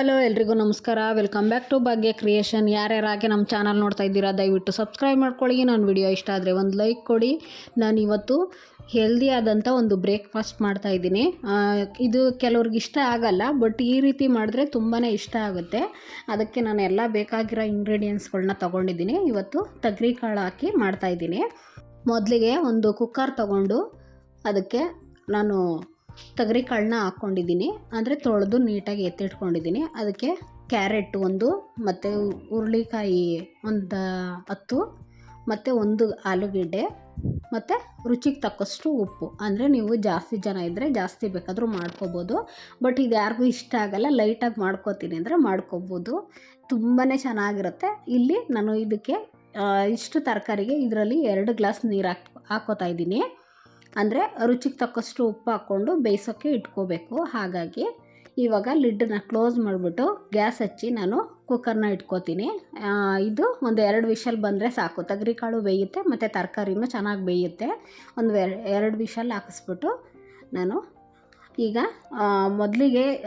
Hello ಎಲ್ರಿಗೂ ನಮಸ್ಕಾರ. Welcome back to Bhagya creation ಯಾರ್ಯಾರಾಗೆ ನಮ್ಮ ಚಾನಲ್ ನೋಡ್ತಾ ಇದ್ದೀರಾ, ದಯವಿಟ್ಟು ಸಬ್ಸ್ಕ್ರೈಬ್ ಮಾಡ್ಕೊಳ್ಳಿ. ನಾನು ವಿಡಿಯೋ ಇಷ್ಟ ಆದರೆ ಒಂದು ಲೈಕ್ ಕೊಡಿ. ನಾನು ಇವತ್ತು ಹೆಲ್ದಿ ಆದಂಥ ಒಂದು ಬ್ರೇಕ್ಫಾಸ್ಟ್ ಮಾಡ್ತಾ ಇದ್ದೀನಿ. ಇದು ಕೆಲವ್ರಿಗೆ ಇಷ್ಟ ಆಗಲ್ಲ ಬಟ್ ಈ ರೀತಿ ಮಾಡಿದ್ರೆ ತುಂಬಾ ಇಷ್ಟ ಆಗುತ್ತೆ. ಅದಕ್ಕೆ ನಾನು ಎಲ್ಲ ಬೇಕಾಗಿರೋ ಇಂಗ್ರೀಡಿಯೆಂಟ್ಸ್ಗಳನ್ನ ತೊಗೊಂಡಿದ್ದೀನಿ. ಇವತ್ತು ತಗ್ರಿ ಕಾಳು ಹಾಕಿ ಮಾಡ್ತಾ ಇದ್ದೀನಿ. ಮೊದಲಿಗೆ ಒಂದು ಕುಕ್ಕರ್ ತೊಗೊಂಡು ಅದಕ್ಕೆ ನಾನು ತೊಗರಿ ಕಾಳನ್ನ ಹಾಕ್ಕೊಂಡಿದ್ದೀನಿ. ಅಂದರೆ ತೊಳೆದು ನೀಟಾಗಿ ಎತ್ತಿಟ್ಕೊಂಡಿದ್ದೀನಿ. ಅದಕ್ಕೆ ಕ್ಯಾರೆಟ್ ಒಂದು, ಮತ್ತು ಹುರುಳಿಕಾಯಿ ಒಂದು ಹತ್ತು, ಮತ್ತು ಒಂದು ಆಲೂಗೆಡ್ಡೆ, ಮತ್ತು ರುಚಿಗೆ ತಕ್ಕಷ್ಟು ಉಪ್ಪು. ಅಂದರೆ ನೀವು ಜಾಸ್ತಿ ಜನ ಇದ್ದರೆ ಜಾಸ್ತಿ ಬೇಕಾದರೂ ಮಾಡ್ಕೋಬೋದು. ಬಟ್ ಇದು ಯಾರಿಗೂ ಇಷ್ಟ ಆಗಲ್ಲ, ಲೈಟಾಗಿ ಮಾಡ್ಕೋತೀನಿ ಅಂದರೆ ಮಾಡ್ಕೋಬೋದು. ತುಂಬಾ ಚೆನ್ನಾಗಿರುತ್ತೆ. ಇಲ್ಲಿ ನಾನು ಇದಕ್ಕೆ ಇಷ್ಟು ತರಕಾರಿಗೆ ಇದರಲ್ಲಿ ಎರಡು ಗ್ಲಾಸ್ ನೀರು ಹಾಕ್, ಹಾಕೋತಾ ಇದ್ದೀನಿ. ಅಂದರೆ ರುಚಿಗೆ ತಕ್ಕಷ್ಟು ಉಪ್ಪು ಹಾಕ್ಕೊಂಡು ಬೇಯಿಸೋಕ್ಕೆ ಇಟ್ಕೋಬೇಕು. ಹಾಗಾಗಿ ಇವಾಗ ಲಿಡ್ಡನ್ನ ಕ್ಲೋಸ್ ಮಾಡಿಬಿಟ್ಟು ಗ್ಯಾಸ್ ಹಚ್ಚಿ ನಾನು ಕುಕ್ಕರ್ನ ಇಟ್ಕೋತೀನಿ. ಇದು ಒಂದು ಎರಡು ವಿಷಲ್ ಬಂದರೆ ಸಾಕು. ತೊಗರಿಕಾಳು ಬೇಯುತ್ತೆ, ಮತ್ತು ತರಕಾರಿನೂ ಚೆನ್ನಾಗಿ ಬೇಯುತ್ತೆ. ಒಂದು ಎರ- ಎರಡು ವಿಷಲ್ ಹಾಕಿಸ್ಬಿಟ್ಟು ನಾನು ಈಗ ಮೊದಲಿಗೆ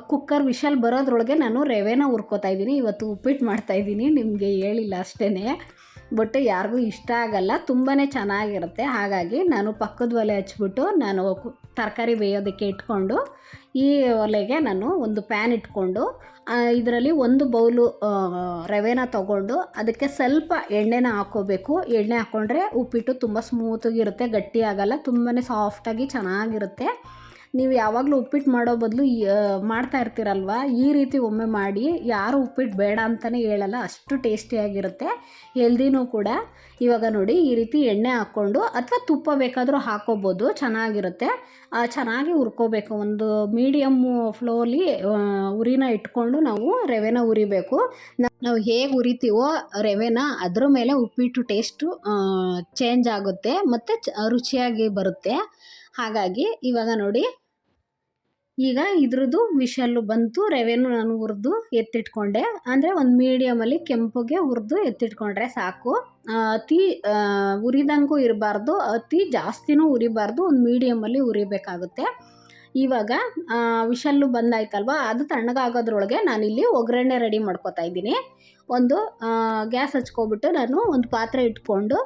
ಕುಕ್ಕರ್ ವಿಷಲ್ ಬರೋದ್ರೊಳಗೆ ನಾನು ರವೆನ ಹುರ್ಕೋತಾ ಇದ್ದೀನಿ. ಇವತ್ತು ಉಪ್ಪಿಟ್ಟು ಮಾಡ್ತಾಯಿದ್ದೀನಿ ನಿಮಗೆ ಹೇಳಿಲ್ಲ ಅಷ್ಟೇ ಬಟ್ ಯಾರಿಗೂ ಇಷ್ಟ ಆಗಲ್ಲ ತುಂಬಾ ಚೆನ್ನಾಗಿರುತ್ತೆ. ಹಾಗಾಗಿ ನಾನು ಪಕ್ಕದ ಒಲೆ ಹಚ್ಬಿಟ್ಟು ನಾನು ತರಕಾರಿ ಬೇಯೋದಕ್ಕೆ ಇಟ್ಕೊಂಡು, ಈ ಒಲೆಗೆ ನಾನು ಒಂದು ಪ್ಯಾನ್ ಇಟ್ಕೊಂಡು ಇದರಲ್ಲಿ ಒಂದು ಬೌಲು ರವೆನ ತಗೊಂಡು ಅದಕ್ಕೆ ಸ್ವಲ್ಪ ಎಣ್ಣೆನ ಹಾಕ್ಕೋಬೇಕು ಎಣ್ಣೆ ಹಾಕ್ಕೊಂಡ್ರೆ ಉಪ್ಪಿಟ್ಟು ತುಂಬ ಸ್ಮೂತಾಗಿರುತ್ತೆ ಗಟ್ಟಿ ಆಗಲ್ಲ ತುಂಬಾ ಸಾಫ್ಟಾಗಿ ಚೆನ್ನಾಗಿರುತ್ತೆ. ನೀವು ಯಾವಾಗಲೂ ಉಪ್ಪಿಟ್ಟು ಮಾಡೋ ಬದಲು ಮಾಡ್ತಾ ಇರ್ತೀರಲ್ವ? ಈ ರೀತಿ ಒಮ್ಮೆ ಮಾಡಿ, ಯಾರು ಉಪ್ಪಿಟ್ಟು ಬೇಡ ಅಂತಲೇ ಹೇಳಲ್ಲ, ಅಷ್ಟು ಟೇಸ್ಟಿಯಾಗಿರುತ್ತೆ ಹೆಲ್ದಿನೂ ಕೂಡ. ಇವಾಗ ನೋಡಿ, ಈ ರೀತಿ ಎಣ್ಣೆ ಹಾಕ್ಕೊಂಡು ಅಥವಾ ತುಪ್ಪ ಬೇಕಾದರೂ ಹಾಕೋಬೋದು, ಚೆನ್ನಾಗಿರುತ್ತೆ. ಚೆನ್ನಾಗಿ ಹುರ್ಕೋಬೇಕು. ಒಂದು ಮೀಡಿಯಮ್ ಫ್ಲೋಲಿ ಉರಿನ ಇಟ್ಕೊಂಡು ನಾವು ರವೆನ ಉರಿಬೇಕು. ನಾವು ಹೇಗೆ ಉರಿತೀವೋ ರವೆನ ಅದ್ರ ಮೇಲೆ ಉಪ್ಪಿಟ್ಟು ಟೇಸ್ಟು ಚೇಂಜ್ ಆಗುತ್ತೆ, ಮತ್ತು ರುಚಿಯಾಗಿ ಬರುತ್ತೆ. ಹಾಗಾಗಿ ಇವಾಗ ನೋಡಿ ಈಗ ಇದ್ರದ್ದು ವಿಷಲ್ಲು ಬಂತು, ರವೆನೂ ನಾನು ಹುರಿದು ಎತ್ತಿಟ್ಕೊಂಡೆ. ಅಂದರೆ ಒಂದು ಮೀಡಿಯಮಲ್ಲಿ ಕೆಂಪುಗೆ ಹುರಿದು ಎತ್ತಿಟ್ಕೊಂಡ್ರೆ ಸಾಕು. ಅತಿ ಉರಿದಂಗೂ ಇರಬಾರ್ದು, ಅತಿ ಜಾಸ್ತಿನೂ ಉರಿಬಾರ್ದು, ಒಂದು ಮೀಡಿಯಮಲ್ಲಿ ಉರಿಬೇಕಾಗುತ್ತೆ. ಇವಾಗ ವಿಷಲ್ಲು ಬಂದಾಯ್ತಲ್ವ, ಅದು ತಣ್ಣಗಾಗೋದ್ರೊಳಗೆ ನಾನಿಲ್ಲಿ ಒಗ್ಗರಣೆ ರೆಡಿ ಮಾಡ್ಕೊತಾ ಇದ್ದೀನಿ. ಒಂದು ಗ್ಯಾಸ್ ಹಚ್ಕೊಬಿಟ್ಟು ನಾನು ಒಂದು ಪಾತ್ರೆ ಇಟ್ಕೊಂಡು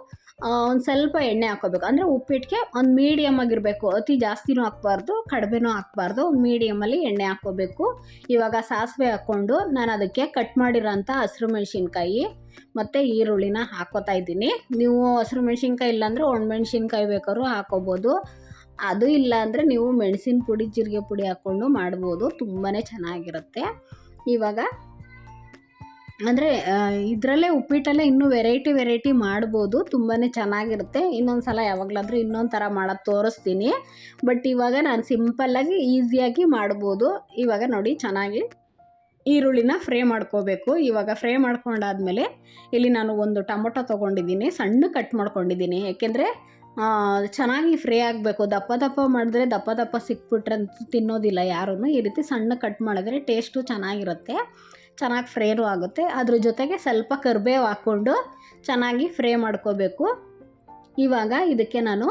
ಒಂದು ಸ್ವಲ್ಪ ಎಣ್ಣೆ ಹಾಕೋಬೇಕು. ಅಂದರೆ ಉಪ್ಪಿಟ್ಟಿಗೆ ಒಂದು ಮೀಡಿಯಮ್ ಆಗಿರಬೇಕು. ಅತಿ ಜಾಸ್ತಿನೂ ಹಾಕ್ಬಾರ್ದು, ಕಡಿಮೆನೂ ಹಾಕ್ಬಾರ್ದು. ಒಂದು ಮೀಡಿಯಮಲ್ಲಿ ಎಣ್ಣೆ ಹಾಕ್ಕೋಬೇಕು ಇವಾಗ ಸಾಸಿವೆ ಹಾಕ್ಕೊಂಡು ನಾನು ಅದಕ್ಕೆ ಕಟ್ ಮಾಡಿರೋಂಥ ಹಸಿರು ಮೆಣಸಿನ್ಕಾಯಿ ಮತ್ತು ಈರುಳ್ಳಿನ ಹಾಕೋತಾ ಇದ್ದೀನಿ. ನೀವು ಹಸಿರು ಮೆಣಸಿನ್ಕಾಯಿ ಇಲ್ಲಾಂದರೆ ಒಣಮೆಣ್ಸಿನ್ಕಾಯಿ ಬೇಕಾದ್ರೂ ಹಾಕೋಬೋದು. ಅದು ಇಲ್ಲ ಅಂದರೆ ನೀವು ಮೆಣಸಿನ ಪುಡಿ, ಜೀರಿಗೆ ಪುಡಿ ಹಾಕ್ಕೊಂಡು ಮಾಡ್ಬೋದು. ತುಂಬಾ ಚೆನ್ನಾಗಿರುತ್ತೆ. ಇವಾಗ ಅಂದರೆ ಇದರಲ್ಲೇ ಉಪ್ಪಿಟ್ಟಲ್ಲೇ ಇನ್ನೂ ವೆರೈಟಿ ವೆರೈಟಿ ಮಾಡ್ಬೋದು. ತುಂಬಾ ಚೆನ್ನಾಗಿರುತ್ತೆ. ಇನ್ನೊಂದು ಸಲ ಯಾವಾಗಲಾದರೂ ಇನ್ನೊಂದು ಥರ ಮಾಡೋದು ತೋರಿಸ್ತೀನಿ. ಬಟ್ ಇವಾಗ ನಾನು ಸಿಂಪಲ್ಲಾಗಿ ಈಸಿಯಾಗಿ ಮಾಡ್ಬೋದು. ಇವಾಗ ನೋಡಿ, ಚೆನ್ನಾಗಿ ಈರುಳ್ಳಿನ ಫ್ರೈ ಮಾಡ್ಕೋಬೇಕು. ಇವಾಗ ಫ್ರೈ ಮಾಡ್ಕೊಂಡಾದ್ಮೇಲೆ ಇಲ್ಲಿ ನಾನು ಒಂದು ಟೊಮೊಟೊ ತೊಗೊಂಡಿದ್ದೀನಿ. ಸಣ್ಣ ಕಟ್ ಮಾಡ್ಕೊಂಡಿದ್ದೀನಿ. ಯಾಕೆಂದರೆ ಚೆನ್ನಾಗಿ ಫ್ರೈ ಆಗಬೇಕು. ದಪ್ಪ ದಪ್ಪ ಮಾಡಿದ್ರೆ ದಪ್ಪ ದಪ್ಪ ಸಿಕ್ಬಿಟ್ರೆ ತಿನ್ನೋದಿಲ್ಲ ಯಾರೂ ಈ ರೀತಿ ಸಣ್ಣ ಕಟ್ ಮಾಡಿದ್ರೆ ಟೇಸ್ಟು ಚೆನ್ನಾಗಿರುತ್ತೆ. ಚೆನ್ನಾಗಿ ಫ್ರೇನು ಆಗುತ್ತೆ. ಅದ್ರ ಜೊತೆಗೆ ಸ್ವಲ್ಪ ಕರ್ಬೇವು ಹಾಕ್ಕೊಂಡು ಚೆನ್ನಾಗಿ ಫ್ರೈ ಮಾಡ್ಕೋಬೇಕು. ಇವಾಗ ಇದಕ್ಕೆ ನಾನು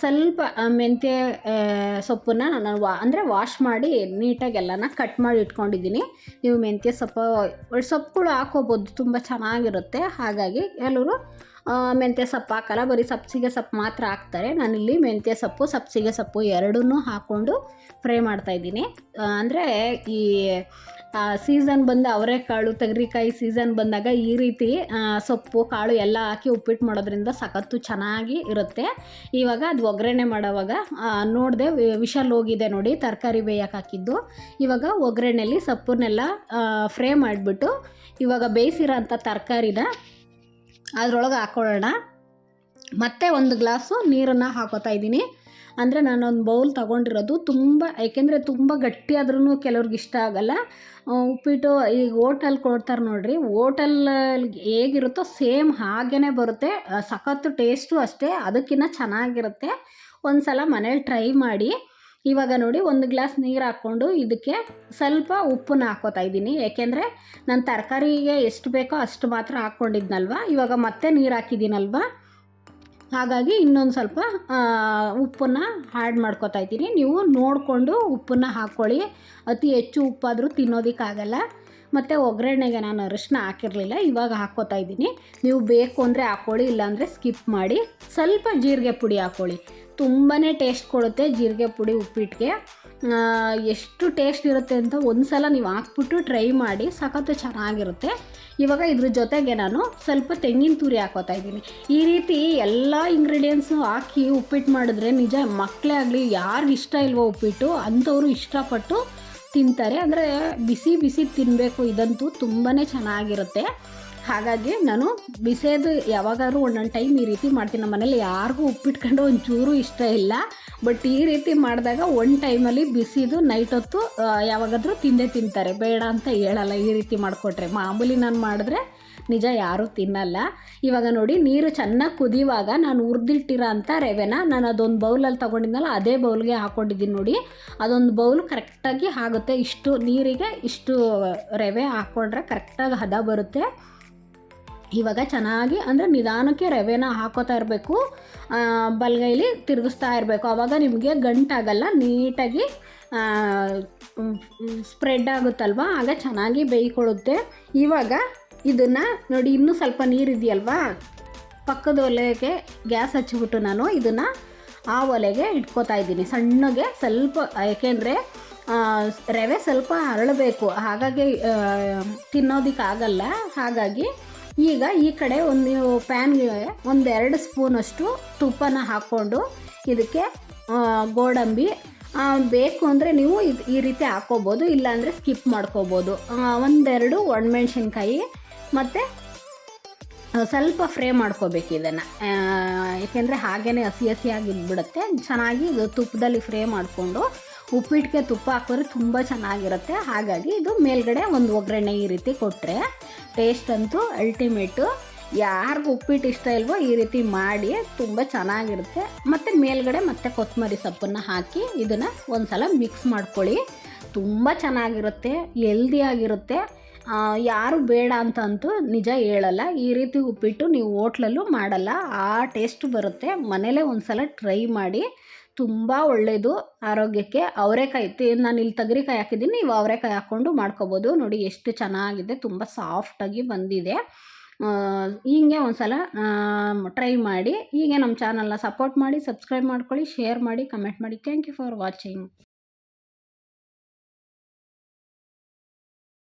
ಸ್ವಲ್ಪ ಮೆಂತ್ಯ ಸೊಪ್ಪನ್ನ ನಾನು ವಾ, ಅಂದರೆ ವಾಶ್ ಮಾಡಿ ನೀಟಾಗಿ ಎಲ್ಲನ ಕಟ್ ಮಾಡಿ ಇಟ್ಕೊಂಡಿದ್ದೀನಿ. ನೀವು ಮೆಂತ್ಯ ಸೊಪ್ಪು, ಸೊಪ್ಪುಗಳು ಹಾಕೋಬೋದು ತುಂಬ ಚೆನ್ನಾಗಿರುತ್ತೆ. ಹಾಗಾಗಿ ಎಲ್ಲರೂ ಮೆಂತ್ಯ ಸೊಪ್ಪು ಹಾಕಲ್ಲ, ಬರೀ ಸಬ್ಸಿಗೆ ಸೊಪ್ಪು ಮಾತ್ರ ಹಾಕ್ತಾರೆ. ನಾನಿಲ್ಲಿ ಮೆಂತ್ಯ ಸೊಪ್ಪು, ಸಬ್ಸಿಗೆ ಸೊಪ್ಪು ಎರಡನ್ನೂ ಹಾಕ್ಕೊಂಡು ಫ್ರೈ ಮಾಡ್ತಾಯಿದ್ದೀನಿ ಅಂದರೆ ಈ ಸೀಸನ್ ಬಂದ ಅವರೆಕಾಳು ತೆಗರಿಕಾಯಿ ಸೀಸನ್ ಬಂದಾಗ ಈ ರೀತಿ ಸೊಪ್ಪು, ಕಾಳು ಎಲ್ಲ ಹಾಕಿ ಉಪ್ಪಿಟ್ಟು ಮಾಡೋದ್ರಿಂದ ಸಖತ್ತು ಚೆನ್ನಾಗಿ ಇರುತ್ತೆ. ಇವಾಗ ಅದು ಒಗ್ಗರಣೆ ಮಾಡೋವಾಗ ನೋಡಿದೆ ವಿಶಲ್ ಹೋಗಿದೆ ನೋಡಿ, ತರಕಾರಿ ಬೇಯಕ್ಕೆ ಹಾಕಿದ್ದು. ಇವಾಗ ಒಗ್ಗರಣೆಯಲ್ಲಿ ಸೊಪ್ಪನ್ನೆಲ್ಲ ಫ್ರೈ ಮಾಡಿಬಿಟ್ಟು, ಇವಾಗ ಬೇಯಿಸಿರೋಂಥ ತರಕಾರಿನ ಅದರೊಳಗೆ ಹಾಕ್ಕೊಳ್ಳೋಣ ಮತ್ತೆ ಒಂದು ಗ್ಲಾಸು ನೀರನ್ನು ಹಾಕೋತಾ ಇದ್ದೀನಿ. ಅಂದರೆ ನಾನೊಂದು ಬೌಲ್ ತೊಗೊಂಡಿರೋದು. ತುಂಬ, ಏಕೆಂದರೆ ತುಂಬ ಗಟ್ಟಿ ಆದ್ರೂ ಕೆಲವ್ರಿಗೆ ಇಷ್ಟ ಆಗಲ್ಲ. ಉಪ್ಪಿಟ್ಟು ಈಗ ಓಟಲ್ ಕೊಡ್ತಾರೆ ನೋಡಿರಿ. ಓಟಲ್ ಹೇಗಿರುತ್ತೋ ಸೇಮ್ ಹಾಗೇ ಬರುತ್ತೆ. ಸಖತ್ತು ಟೇಸ್ಟು ಅಷ್ಟೇ. ಅದಕ್ಕಿಂತ ಚೆನ್ನಾಗಿರುತ್ತೆ. ಒಂದು ಸಲ ಮನೇಲಿ ಟ್ರೈ ಮಾಡಿ. ಇವಾಗ ನೋಡಿ ಒಂದು ಗ್ಲಾಸ್ ನೀರು ಹಾಕ್ಕೊಂಡು ಇದಕ್ಕೆ ಸ್ವಲ್ಪ ಉಪ್ಪನ್ನ ಹಾಕೋತಾ ಇದ್ದೀನಿ. ಏಕೆಂದರೆ ನಾನು ತರಕಾರಿಗೆ ಎಷ್ಟು ಬೇಕೋ ಅಷ್ಟು ಮಾತ್ರ ಹಾಕ್ಕೊಂಡಿದ್ನಲ್ವ? ಇವಾಗ ಮತ್ತೆ ನೀರು ಹಾಕಿದ್ದೀನಲ್ವ? ಹಾಗಾಗಿ ಇನ್ನೊಂದು ಸ್ವಲ್ಪ ಉಪ್ಪನ್ನು ಆ್ಯಡ್ ಮಾಡ್ಕೊತಾ ಇದ್ದೀನಿ. ನೀವು ನೋಡಿಕೊಂಡು ಉಪ್ಪನ್ನು ಹಾಕ್ಕೊಳ್ಳಿ. ಅತಿ ಹೆಚ್ಚು ಉಪ್ಪಾದರೂ ತಿನ್ನೋದಕ್ಕಾಗಲ್ಲ. ಮತ್ತು ಒಗ್ಗರಣೆಗೆ ನಾನು ಅರಿಶಿನ ಹಾಕಿರಲಿಲ್ಲ, ಇವಾಗ ಹಾಕ್ಕೋತಾ ಇದ್ದೀನಿ. ನೀವು ಬೇಕು ಅಂದರೆ ಹಾಕ್ಕೊಳ್ಳಿ, ಇಲ್ಲಾಂದರೆ ಸ್ಕಿಪ್ ಮಾಡಿ. ಸ್ವಲ್ಪ ಜೀರಿಗೆ ಪುಡಿ ಹಾಕ್ಕೊಳ್ಳಿ. ತುಂಬಾ ಟೇಸ್ಟ್ ಕೊಡುತ್ತೆ ಜೀರಿಗೆ ಪುಡಿ ಉಪ್ಪಿಟ್ಟಿಗೆ ಎಷ್ಟು ಟೇಸ್ಟ್ ಇರುತ್ತೆ ಅಂತ ಒಂದು ಸಲ ನೀವು ಹಾಕ್ಬಿಟ್ಟು ಟ್ರೈ ಮಾಡಿ ಸಖತ್ತು ಚೆನ್ನಾಗಿರುತ್ತೆ. ಇವಾಗ ಇದ್ರ ಜೊತೆಗೆ ನಾನು ಸ್ವಲ್ಪ ತೆಂಗಿನ ತುರಿ ಹಾಕೋತಾ ಇದ್ದೀನಿ. ಈ ರೀತಿ ಎಲ್ಲ ಇಂಗ್ರೀಡಿಯೆಂಟ್ಸು ಹಾಕಿ ಉಪ್ಪಿಟ್ಟು ಮಾಡಿದ್ರೆ ನಿಜ ಮಕ್ಕಳೇ ಆಗಲಿ ಯಾರು ಇಷ್ಟ ಇಲ್ವೋ ಉಪ್ಪಿಟ್ಟು, ಅಂಥವರು ಇಷ್ಟಪಟ್ಟು ತಿಂತಾರೆ. ಅಂದರೆ ಬಿಸಿ ಬಿಸಿ ತಿನ್ನಬೇಕು ಇದಂತೂ ತುಂಬಾ ಚೆನ್ನಾಗಿರುತ್ತೆ. ಹಾಗಾಗಿ ನಾನು ಬಿಸಿದು ಯಾವಾಗಾದ್ರೂ ಒಂದೊಂದು ಟೈಮ್ ಈ ರೀತಿ ಮಾಡ್ತೀನಿ. ನಮ್ಮ ಮನೇಲಿ ಯಾರಿಗೂ ಉಪ್ಪಿಟ್ಕೊಂಡು ಒಂಚೂರು ಇಷ್ಟ ಇಲ್ಲ. ಬಟ್ ಈ ರೀತಿ ಮಾಡಿದಾಗ ಒಂದು ಟೈಮಲ್ಲಿ ಬಿಸಿದು ನೈಟ್ ಹೊತ್ತು ಯಾವಾಗಾದರೂ ತಿಂದೇ ತಿಂತಾರೆ. ಬೇಡ ಅಂತ ಹೇಳಲ್ಲ ಈ ರೀತಿ ಮಾಡಿಕೊಟ್ರೆ. ಮಾಮೂಲಿ ನಾನು ಮಾಡಿದ್ರೆ ನಿಜ ಯಾರೂ ತಿನ್ನಲ್ಲ. ಇವಾಗ ನೋಡಿ, ನೀರು ಚೆನ್ನಾಗಿ ಕುದಿಯುವಾಗ ನಾನು ಹುರಿದಿಟ್ಟಿರೋ ಅಂಥ ರೆವೆನ ನಾನು ಅದೊಂದು ಬೌಲಲ್ಲಿ ತೊಗೊಂಡಿದ್ನಲ್ಲ, ಅದೇ ಬೌಲ್ಗೆ ಹಾಕ್ಕೊಂಡಿದ್ದೀನಿ ನೋಡಿ. ಅದೊಂದು ಬೌಲ್ ಕರೆಕ್ಟಾಗಿ ಆಗುತ್ತೆ. ಇಷ್ಟು ನೀರಿಗೆ ಇಷ್ಟು ರವೆ ಹಾಕ್ಕೊಂಡ್ರೆ ಕರೆಕ್ಟಾಗಿ ಹದ ಬರುತ್ತೆ. ಇವಾಗ ಚೆನ್ನಾಗಿ ಅಂದರೆ ನಿಧಾನಕ್ಕೆ ರವೆನ ಹಾಕೋತಾ ಇರಬೇಕು. ಬಲಗೈಲಿ ತಿರುಗಿಸ್ತಾ ಇರಬೇಕು. ಆವಾಗ ನಿಮಗೆ ಗಂಟಾಗಲ್ಲ, ನೀಟಾಗಿ ಸ್ಪ್ರೆಡ್ ಆಗುತ್ತಲ್ವ? ಆಗ ಚೆನ್ನಾಗಿ ಬೇಯ್ಕೊಳ್ಳುತ್ತೆ. ಇವಾಗ ಇದನ್ನು ನೋಡಿ, ಇನ್ನೂ ಸ್ವಲ್ಪ ನೀರಿದೆಯಲ್ವಾ? ಪಕ್ಕದ ಒಲೆಗೆ ಗ್ಯಾಸ್ ಹಚ್ಚಿಬಿಟ್ಟು ನಾನು ಇದನ್ನು ಆ ಒಲೆಗೆ ಇಟ್ಕೋತಾ ಇದ್ದೀನಿ. ಸಣ್ಣಗೆ ಸ್ವಲ್ಪ, ಯಾಕೆಂದರೆ ರವೆ ಸ್ವಲ್ಪ ಅರಳಬೇಕು. ಹಾಗಾಗಿ ತಿನ್ನೋದಕ್ಕಾಗಲ್ಲ. ಹಾಗಾಗಿ ಈಗ ಈ ಕಡೆ ಒಂದು ಪ್ಯಾನ್ಗೆ ಒಂದೆರಡು ಸ್ಪೂನಷ್ಟು ತುಪ್ಪನ ಹಾಕ್ಕೊಂಡು ಇದಕ್ಕೆ ಗೋಡಂಬಿ ಬೇಕು ಅಂದರೆ ನೀವು ಇದು ಈ ರೀತಿ ಹಾಕ್ಕೋಬೋದು, ಇಲ್ಲಾಂದರೆ ಸ್ಕಿಪ್ ಮಾಡ್ಕೋಬೋದು. ಒಂದೆರಡು ಒಣಮೆಣ್ಸಿನ್ಕಾಯಿ ಮತ್ತು ಸ್ವಲ್ಪ ಫ್ರೈ ಮಾಡ್ಕೋಬೇಕು ಇದನ್ನು. ಏಕೆಂದರೆ ಹಾಗೇ ಹಸಿ ಹಸಿಯಾಗಿ ಇದ್ಬಿಡುತ್ತೆ. ಚೆನ್ನಾಗಿ ಇದು ತುಪ್ಪದಲ್ಲಿ ಫ್ರೈ ಮಾಡಿಕೊಂಡು ಉಪ್ಪಿಟ್ಟಿಗೆ ತುಪ್ಪ ಹಾಕಿದ್ರೆ ತುಂಬ ಚೆನ್ನಾಗಿರುತ್ತೆ. ಹಾಗಾಗಿ ಇದು ಮೇಲ್ಗಡೆ ಒಂದು ಒಗ್ಗರಣೆ ಈ ರೀತಿ ಕೊಟ್ಟರೆ ಟೇಸ್ಟ್ ಅಂತೂ ಅಲ್ಟಿಮೇಟು ಯಾರಿಗೂ ಉಪ್ಪಿಟ್ಟು ಇಷ್ಟ ಇಲ್ವೋ ಈ ರೀತಿ ಮಾಡಿ ತುಂಬ ಚೆನ್ನಾಗಿರುತ್ತೆ. ಮತ್ತು ಮೇಲ್ಗಡೆ ಮತ್ತೆ ಕೊತ್ತಂಬರಿ ಸೊಪ್ಪನ್ನು ಹಾಕಿ ಇದನ್ನು ಒಂದು ಸಲ ಮಿಕ್ಸ್ ಮಾಡ್ಕೊಳ್ಳಿ. ತುಂಬ ಚೆನ್ನಾಗಿರುತ್ತೆ ಎಲ್ದಿಯಾಗಿರುತ್ತೆ ಯಾರು ಬೇಡ ಅಂತಂತೂ ನಿಜ ಹೇಳಲ್ಲ. ಈ ರೀತಿ ಉಪ್ಪಿಟ್ಟು ನೀವು ಹೋಟ್ಲಲ್ಲೂ ಮಾಡಲ್ಲ. ಆ ಟೇಸ್ಟ್ ಬರುತ್ತೆ. ಮನೇಲೇ ಒಂದು ಸಲ ಟ್ರೈ ಮಾಡಿ. ತುಂಬ ಒಳ್ಳೆಯದು ಆರೋಗ್ಯಕ್ಕೆ. ಅವರೆಕಾಯಿ ನಾನು ಇಲ್ಲಿ ತಗರಿಕಾಯಿ ಹಾಕಿದ್ದೀನಿ, ನೀವು ಅವರೆಕಾಯಿ ಹಾಕ್ಕೊಂಡು ಮಾಡ್ಕೊಬೋದು. ನೋಡಿ ಎಷ್ಟು ಚೆನ್ನಾಗಿದೆ, ತುಂಬ ಸಾಫ್ಟಾಗಿ ಬಂದಿದೆ. ಹೀಗೆ ಒಂದು ಸಲ ಟ್ರೈ ಮಾಡಿ. ಹೀಗೆ ನಮ್ಮ ಚಾನಲ್ನ ಸಪೋರ್ಟ್ ಮಾಡಿ ಸಬ್ಸ್ಕ್ರೈಬ್ ಮಾಡ್ಕೊಳ್ಳಿ ಶೇರ್ ಮಾಡಿ ಕಮೆಂಟ್ ಮಾಡಿ. Thank you for watching